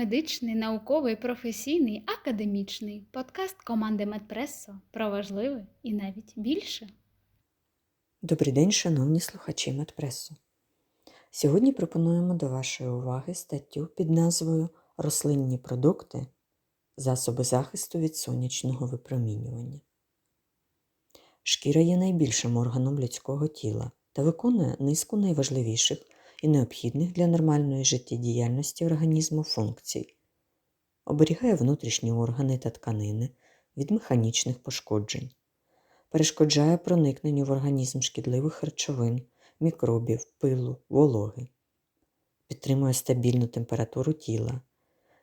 медичний, науковий, професійний, академічний подкаст команди Медпресо про важливе і навіть більше. Добрий день, шановні слухачі Медпресу. Сьогодні пропонуємо до вашої уваги статтю під назвою Рослинні продукти засоби захисту від сонячного випромінювання. Шкіра є найбільшим органом людського тіла та виконує низку найважливіших і необхідних для нормальної життєдіяльності організму функцій, оберігає внутрішні органи та тканини від механічних пошкоджень, перешкоджає проникненню в організм шкідливих речовин, мікробів, пилу, вологи, підтримує стабільну температуру тіла,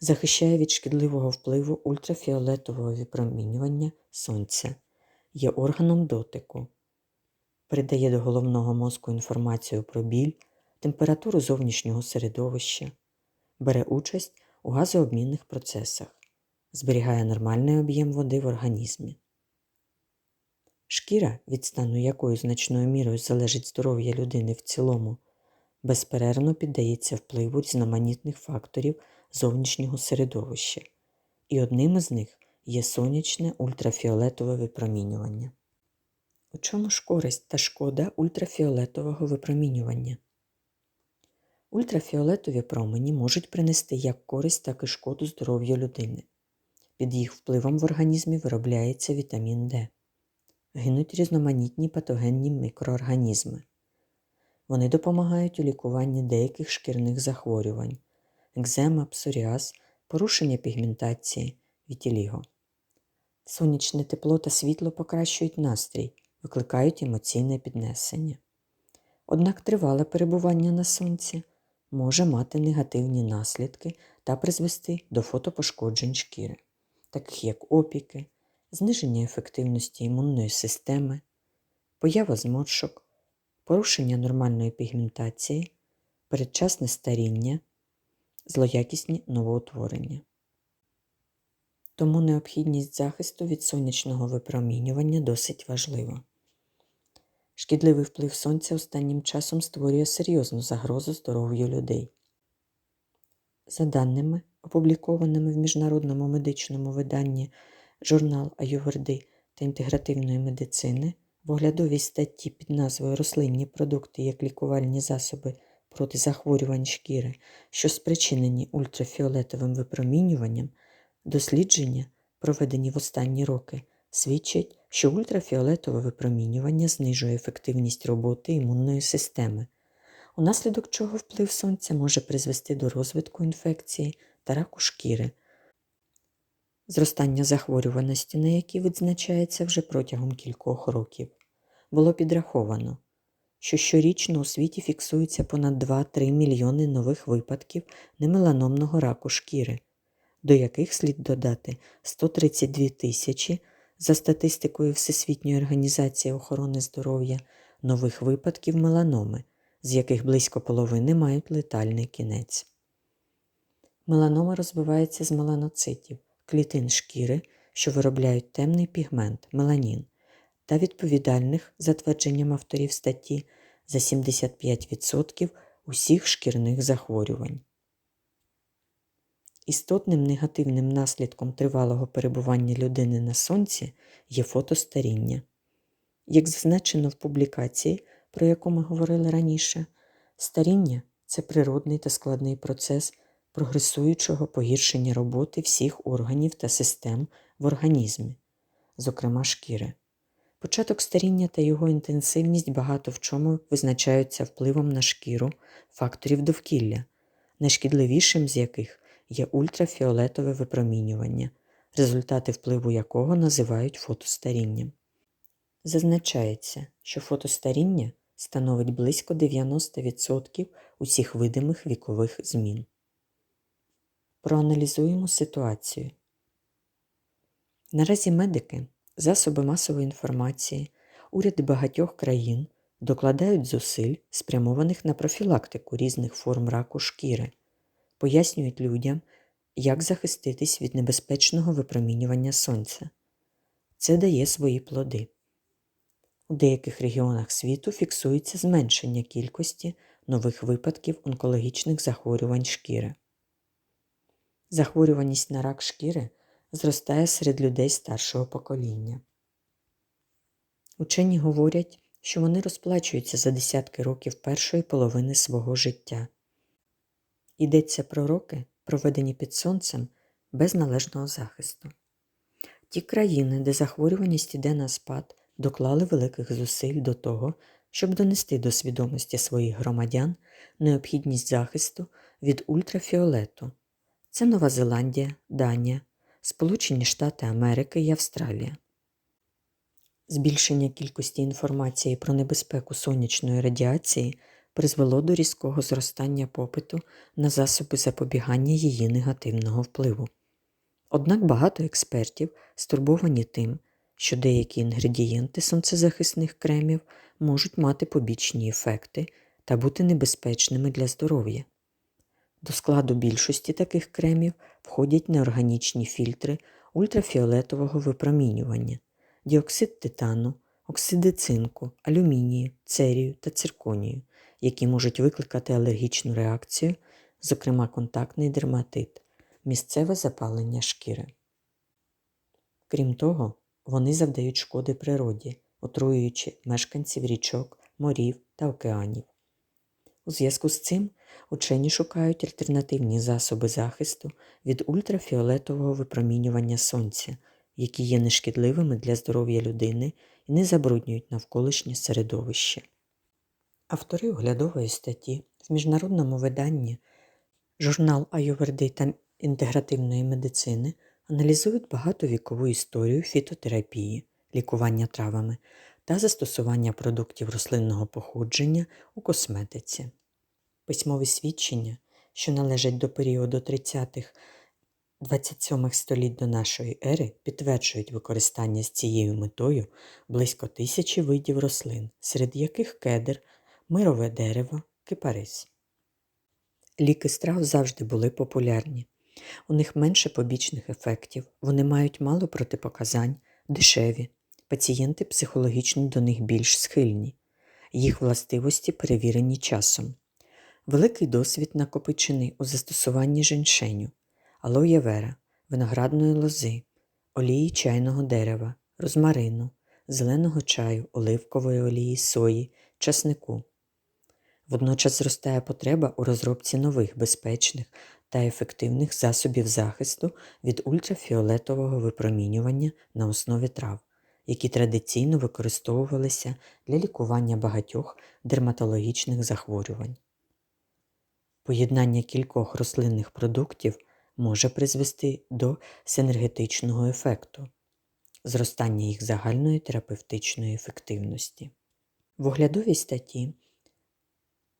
захищає від шкідливого впливу ультрафіолетового випромінювання сонця, є органом дотику, передає до головного мозку інформацію про біль, температуру зовнішнього середовища, бере участь у газообмінних процесах, зберігає нормальний об'єм води в організмі. Шкіра, від стану якої значною мірою залежить здоров'я людини в цілому, безперервно піддається впливу різноманітних факторів зовнішнього середовища, і одним із них є сонячне ультрафіолетове випромінювання. У чому ж користь та шкода ультрафіолетового випромінювання? Ультрафіолетові промені можуть принести як користь, так і шкоду здоров'ю людини. Під їх впливом в організмі виробляється вітамін Д. Гинуть різноманітні патогенні мікроорганізми. Вони допомагають у лікуванні деяких шкірних захворювань, екзема, псоріаз, порушення пігментації, вітіліго. Сонячне тепло та світло покращують настрій, викликають емоційне піднесення. Однак тривале перебування на сонці може мати негативні наслідки та призвести до фотопошкоджень шкіри, таких як опіки, зниження ефективності імунної системи, поява зморшок, порушення нормальної пігментації, передчасне старіння, злоякісні новоутворення. Тому необхідність захисту від сонячного випромінювання досить важлива. Шкідливий вплив сонця останнім часом створює серйозну загрозу здоров'ю людей. За даними, опублікованими в міжнародному медичному виданні журнал Аюверди та інтегративної медицини в оглядовій статті під назвою Рослинні продукти як лікувальні засоби проти захворювань шкіри, що спричинені ультрафіолетовим випромінюванням, дослідження, проведені в останні роки, свідчать, що ультрафіолетове випромінювання знижує ефективність роботи імунної системи, унаслідок чого вплив сонця може призвести до розвитку інфекції та раку шкіри, зростання захворюваності, на які відзначається вже протягом кількох років. Було підраховано, що щорічно у світі фіксується понад 2-3 мільйони нових випадків немеланомного раку шкіри, до яких слід додати 132 тисячі за статистикою Всесвітньої організації охорони здоров'я нових випадків меланоми, з яких близько половини мають летальний кінець. Меланома розвивається з меланоцитів, клітин шкіри, що виробляють темний пігмент меланін, та відповідальних, за твердженням авторів статті, за 75% усіх шкірних захворювань. Істотним негативним наслідком тривалого перебування людини на сонці є фотостаріння. Як зазначено в публікації, про яку ми говорили раніше, старіння це природний та складний процес прогресуючого погіршення роботи всіх органів та систем в організмі, зокрема шкіри. Початок старіння та його інтенсивність багато в чому визначаються впливом на шкіру факторів довкілля, найшкідливішим з яких є ультрафіолетове випромінювання, результати впливу якого називають фотостарінням. Зазначається, що фотостаріння становить близько 90% усіх видимих вікових змін. Проаналізуємо ситуацію. Наразі медики, засоби масової інформації, уряди багатьох країн докладають зусиль, спрямованих на профілактику різних форм раку шкіри, пояснюють людям, як захиститись від небезпечного випромінювання сонця. Це дає свої плоди. У деяких регіонах світу фіксується зменшення кількості нових випадків онкологічних захворювань шкіри. Захворюваність на рак шкіри зростає серед людей старшого покоління. Учені говорять, що вони розплачуються за десятки років першої половини свого життя. Йдеться про роки, проведені під сонцем без належного захисту. Ті країни, де захворюваність іде на спад, доклали великих зусиль до того, щоб донести до свідомості своїх громадян необхідність захисту від ультрафіолету. Це Нова Зеландія, Данія, Сполучені Штати Америки і Австралія. Збільшення кількості інформації про небезпеку сонячної радіації призвело до різкого зростання попиту на засоби запобігання її негативного впливу. Однак багато експертів стурбовані тим, що деякі інгредієнти сонцезахисних кремів можуть мати побічні ефекти та бути небезпечними для здоров'я. До складу більшості таких кремів входять неорганічні фільтри ультрафіолетового випромінювання, діоксид титану, оксиди цинку, алюмінію, церію та цирконію, які можуть викликати алергічну реакцію, зокрема контактний дерматит, місцеве запалення шкіри. Крім того, вони завдають шкоди природі, отруюючи мешканців річок, морів та океанів. У зв'язку з цим учені шукають альтернативні засоби захисту від ультрафіолетового випромінювання сонця, які є нешкідливими для здоров'я людини і не забруднюють навколишнє середовище. Автори оглядової статті в міжнародному виданні журнал Аюверди та інтегративної медицини аналізують багатовікову історію фітотерапії, лікування травами та застосування продуктів рослинного походження у косметиці. Письмові свідчення, що належать до періоду 30-х 27 століть до нашої ери, підтверджують використання з цією метою близько тисячі видів рослин, серед яких кедр, мирове дерево, кипарис. Ліки з трав завжди були популярні. У них менше побічних ефектів, вони мають мало протипоказань, дешеві, пацієнти психологічно до них більш схильні, їх властивості перевірені часом. Великий досвід накопичений у застосуванні женьшеню, алоє вера, виноградної лози, олії чайного дерева, розмарину, зеленого чаю, оливкової олії, сої, часнику. Водночас зростає потреба у розробці нових безпечних та ефективних засобів захисту від ультрафіолетового випромінювання на основі трав, які традиційно використовувалися для лікування багатьох дерматологічних захворювань. Поєднання кількох рослинних продуктів може призвести до синергетичного ефекту, зростання їх загальної терапевтичної ефективності. В оглядовій статті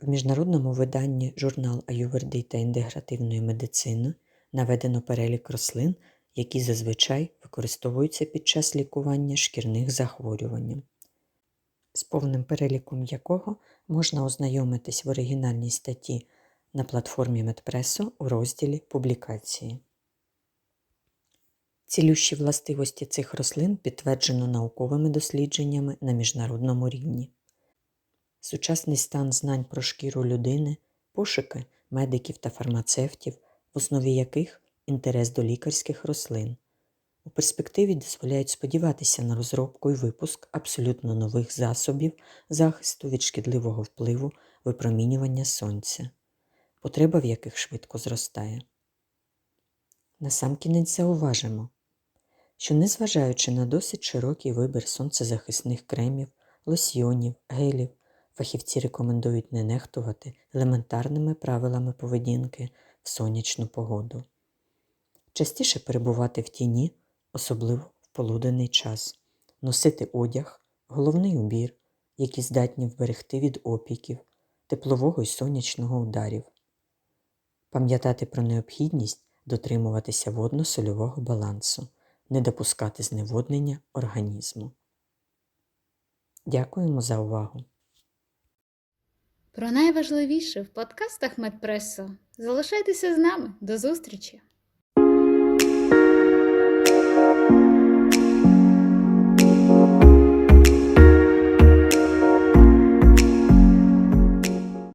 в міжнародному виданні журнал Аюверди та інтегративної медицини наведено перелік рослин, які зазвичай використовуються під час лікування шкірних захворювань, з повним переліком якого можна ознайомитись в оригінальній статті на платформі Медпресо у розділі Публікації. Цілющі властивості цих рослин підтверджено науковими дослідженнями на міжнародному рівні. Сучасний стан знань про шкіру людини, пошуки медиків та фармацевтів, в основі яких інтерес до лікарських рослин, у перспективі дозволяють сподіватися на розробку і випуск абсолютно нових засобів захисту від шкідливого впливу випромінювання сонця, потреба в яких швидко зростає. Насамкінець зауважимо, що незважаючи на досить широкий вибір сонцезахисних кремів, лосьйонів, гелів, Фахівці рекомендують не нехтувати елементарними правилами поведінки в сонячну погоду, частіше перебувати в тіні, особливо в полуденний час, носити одяг, головний убір, які здатні вберегти від опіків, теплового й сонячного ударів, пам'ятати про необхідність дотримуватися водно-сольового балансу, не допускати зневоднення організму. Дякуємо за увагу! Про найважливіше в подкастах Медпресо. Залишайтеся з нами. До зустрічі!